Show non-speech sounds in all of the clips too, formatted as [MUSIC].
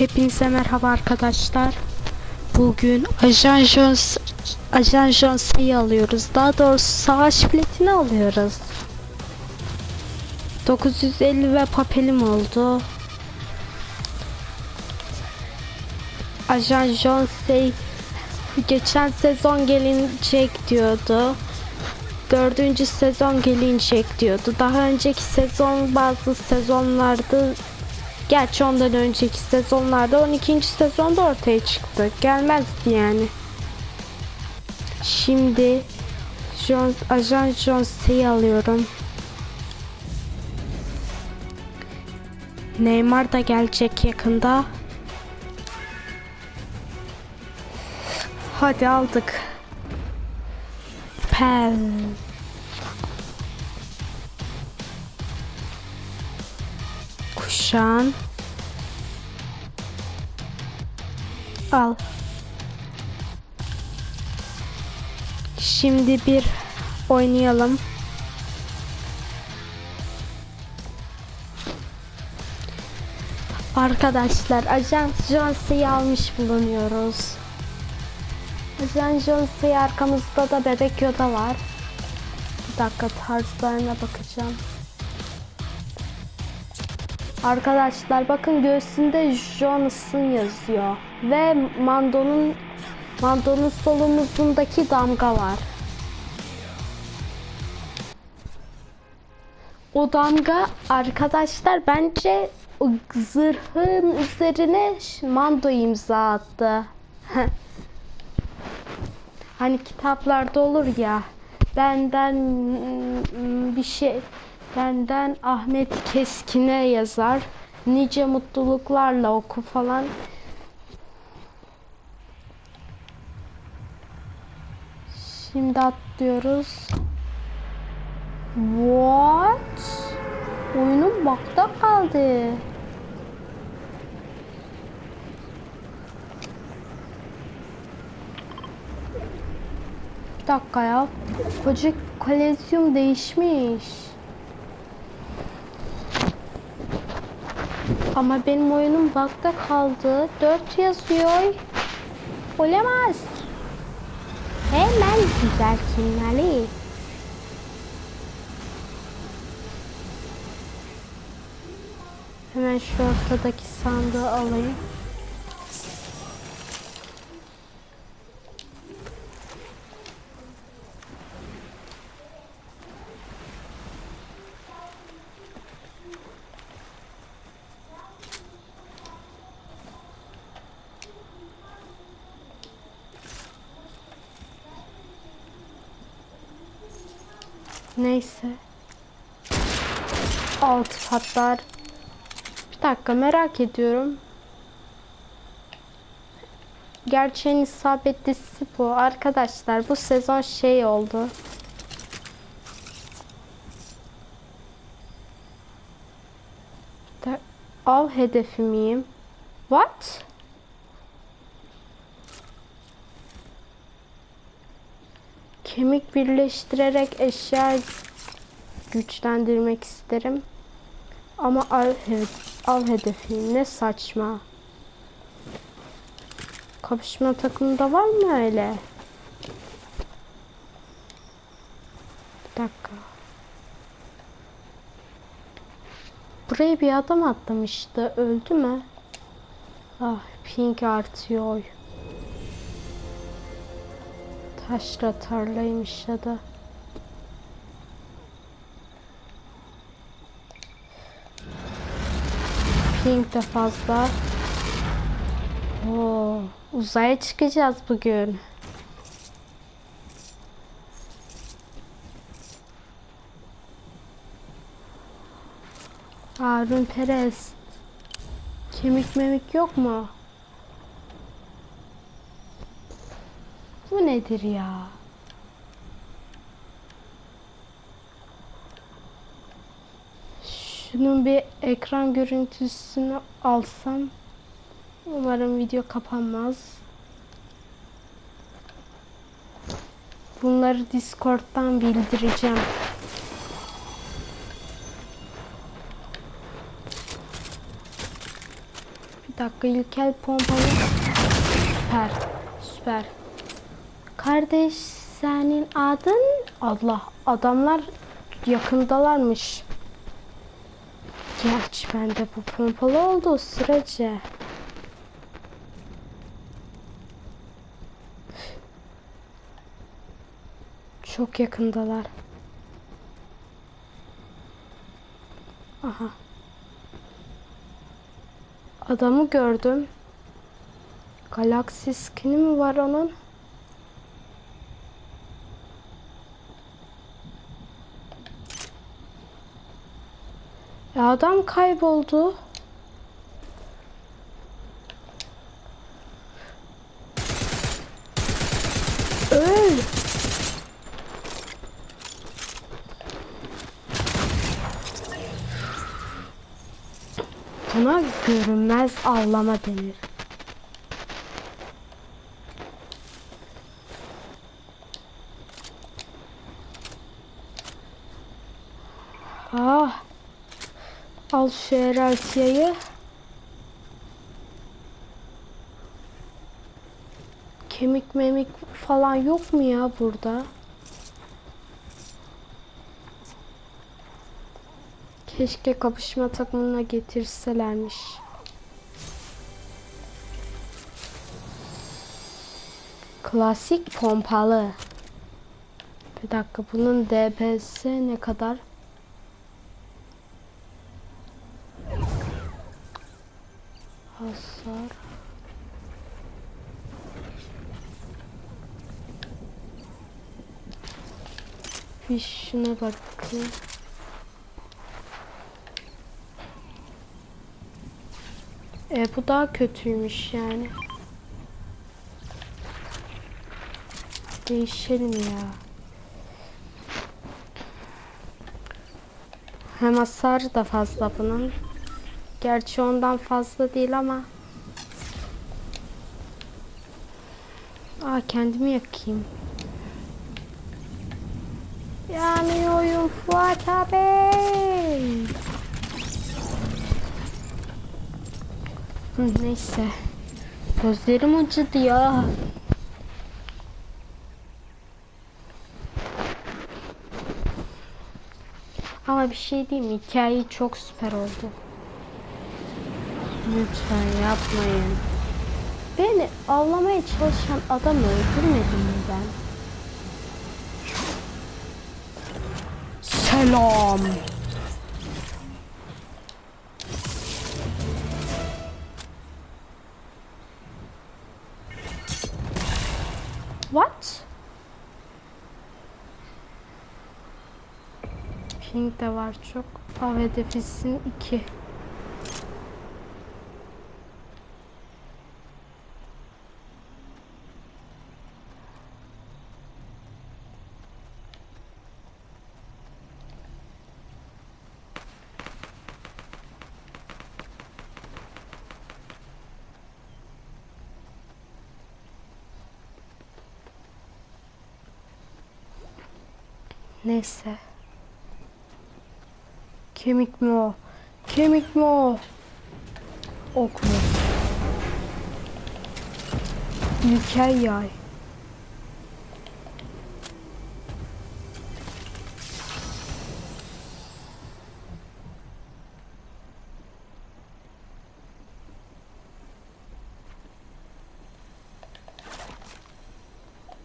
Hepinize merhaba arkadaşlar. Bugün Ajan Jones Ajan Jones'u alıyoruz. Daha doğrusu savaş biletini alıyoruz. 950 ve papelim oldu. Ajan Jones'u geçen sezon gelecek diyordu. Dördüncü sezon gelecek diyordu. Daha önceki sezon bazı sezonlarda Gerçi ondan önceki sezonlarda 12. sezonda ortaya çıktı. Gelmezdi yani. Şimdi Jones, Ajan Jones'u alıyorum. Neymar da gelecek yakında. Hadi aldık. Pel. Kuşan. Al. Şimdi bir oynayalım. Arkadaşlar Ajan Jones'u almış bulunuyoruz. Ajan Jones'u arkamızda da bebek Yoda var. Bir dakika tarzlarına bakacağım. Arkadaşlar bakın göğsünde Johnson yazıyor ve Mando'nun Mando'nun sol damga var. O damga arkadaşlar bence o zırhın üzerine Mando imza attı. [LAUGHS] hani kitaplarda olur ya benden mm, bir şey Benden Ahmet Keskin'e yazar. Nice mutluluklarla oku falan. Şimdi atlıyoruz. What? Oyunun bakta kaldı. Bir dakika ya. Koca kolezyum değişmiş. Ama benim oyunum bakta kaldı. 4 yazıyor. Olamaz. Hemen düzeltilmeli. Hemen şu ortadaki sandığı alayım. Neyse. Alt patlar. Bir dakika merak ediyorum. Gerçeğin isabetlisi bu. Arkadaşlar bu sezon şey oldu. Av hedefi miyim? What? Kemik birleştirerek eşya güçlendirmek isterim. Ama av, av hedefim ne saçma. Kapışma takımında var mı öyle? Bir dakika. Buraya bir adam atlamıştı. Öldü mü? Ah pink artıyor. Taşra tarlaymış ya da. Pink de fazla. Oo, uzaya çıkacağız bugün. Harun Perez. Kemik memik yok mu? Nedir ya? Şunun bir ekran görüntüsünü alsam umarım video kapanmaz. Bunları Discord'dan bildireceğim. Bir dakika ilkel pompalı. Süper. Süper. Kardeş senin adın? Allah adamlar yakındalarmış. Gerçi bende bu pompalı olduğu sürece. Çok yakındalar. Aha. Adamı gördüm. Galaxy skin'i mi var onun? Adam kayboldu. Öl. Buna görünmez avlama denir. Ah. Al şu Eraltia'yı. Kemik memik falan yok mu ya burada? Keşke kapışma takımına getirselermiş. Klasik pompalı. Bir dakika bunun DPS ne kadar? Hasar. Bir şuna bakayım. E bu daha kötüymüş yani. Değişelim ya. Hem hasar da fazla bunun. Gerçi ondan fazla değil ama. Aa kendimi yakayım. Yanıyorum Fuat abi. Neyse. Gözlerim acıdı ya. Ama bir şey diyeyim mi? Hikaye çok süper oldu. Lütfen yapmayın. Beni avlamaya çalışan adamı öldürmedim mi ben? Selam. What? Ping de var çok. Av hedefisin 2. Neyse. Kemik mi o? Kemik mi o? Ok mu? İlkel yay.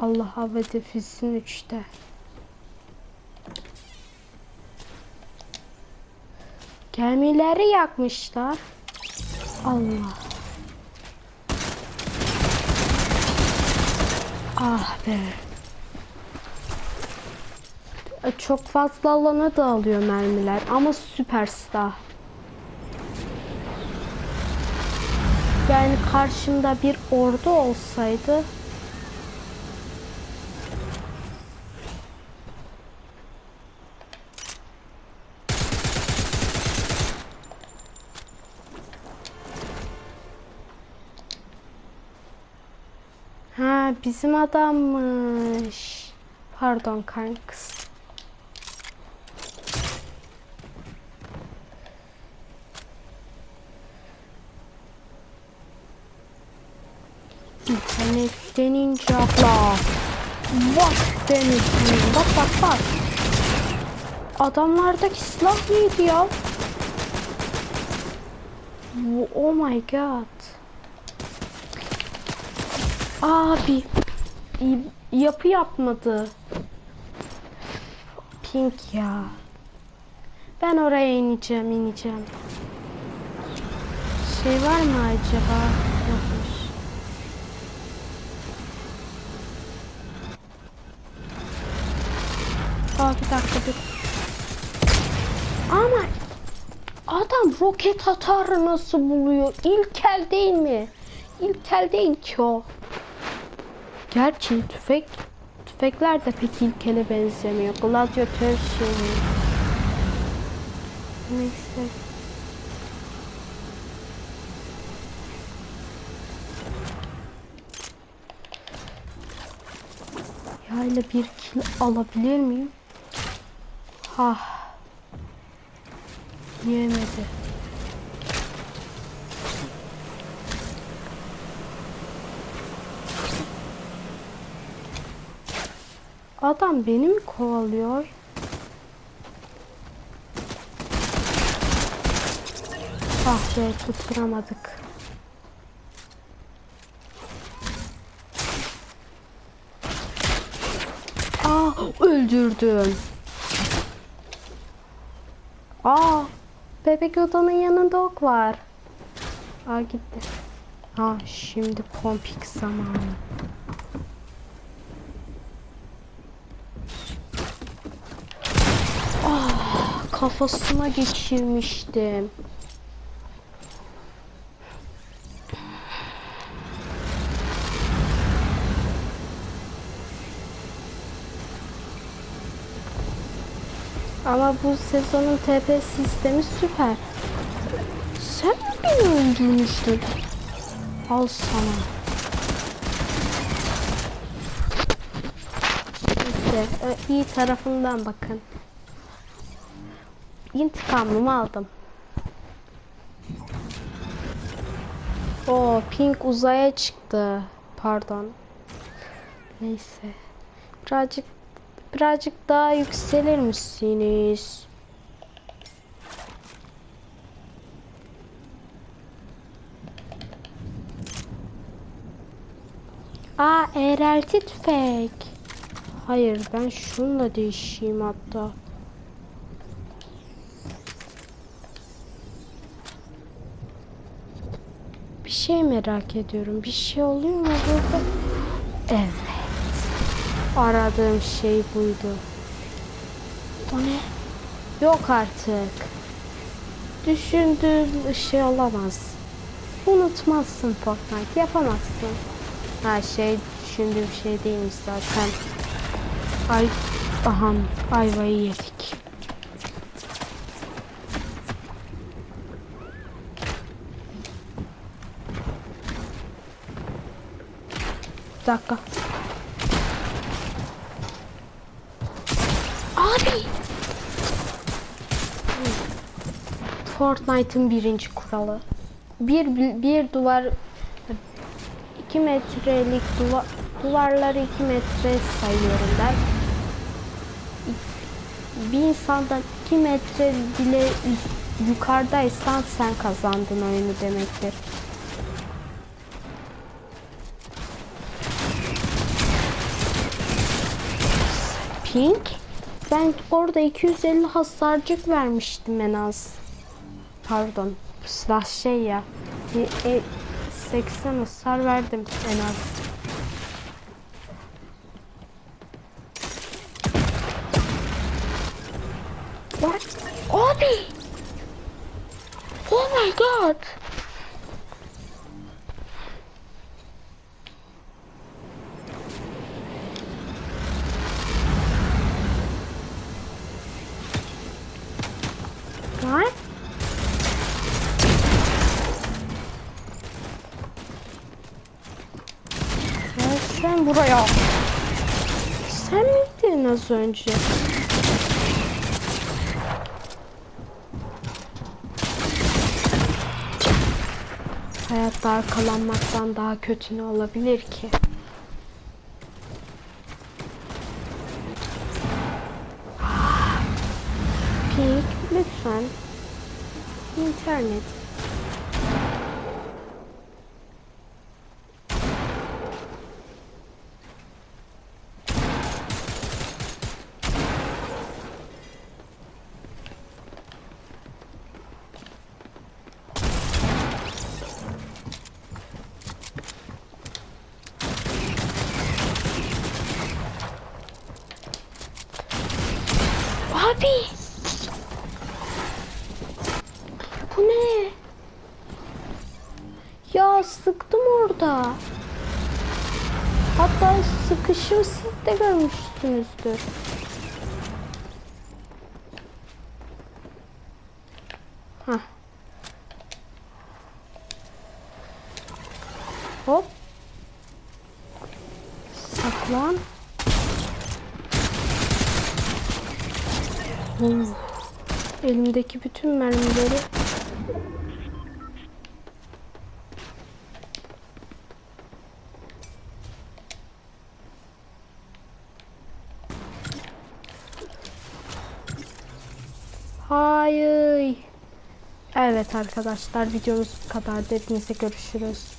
Allah filsin üçte. Gemileri yakmışlar. Allah. Ah be. E, Çok fazla alana dağılıyor mermiler ama süper silah. Yani karşımda bir ordu olsaydı Ha bizim adammış. Pardon kanks. İnternetten ince abla. Bak Deniz. Bak bak bak. Adamlardaki silah neydi ya? Oh my god. Abi. Yapı yapmadı. Pink ya. Ben oraya ineceğim ineceğim. Şey var mı acaba? Yokmuş. Aa bir dakika bir. Ama adam roket atarı nasıl buluyor? İlkel değil mi? İlkel değil ki o. Gerçi tüfek tüfekler de pek ilkele benzemiyor. Gladyatör şeyi. Neyse. Yayla bir kill alabilir miyim? Ha. Yemedi. Adam beni mi kovalıyor? Ah be tutturamadık. Aa öldürdüm. Aa bebek odanın yanında ok var. Aa gitti. Ha şimdi pompik zamanı. Kafasına geçirmiştim. Ama bu sezonun TP sistemi süper. Sen mi beni öldürmüştün? Al sana. İşte ö- iyi tarafından bakın. İntikamımı aldım. O Pink uzaya çıktı. Pardon. Neyse. Birazcık birazcık daha yükselir misiniz? Aa eğrelti tüfek. Hayır ben şununla değişeyim hatta. Şey merak ediyorum. Bir şey oluyor mu burada? Evet. Aradığım şey buydu. O ne? Yok artık. Düşündüğüm şey olamaz. Unutmazsın Fortnite. Yapamazsın. Her şey düşündüğüm şey değilmiş zaten. Ay, aha, ayvayı yedik. Bir dakika. Abi. Fortnite'ın birinci kuralı. Bir, bir duvar 2 metrelik duva, duvarları 2 metre sayıyorum ben. Bir insandan 2 metre bile yu- yukarıdaysan sen kazandın oyunu demektir. Pink? Ben orada 250 hasarcık vermiştim en az. Pardon. Silah şey ya. Bir e, 80 hasar verdim en az. What? Abi! Oh my god! What? Gel sen buraya. Sen miydin az önce? Hayatta arkalanmaktan daha kötü ne olabilir ki? Pink lütfen. İnternet. Abi. Bu ne? Ya sıktım orada. Hatta sıkışım siz de görmüşsünüzdür. Hah. Hop. Saklan. Oh. Elimdeki bütün mermileri Hayır. Evet arkadaşlar videomuz bu kadar. Hepinize görüşürüz.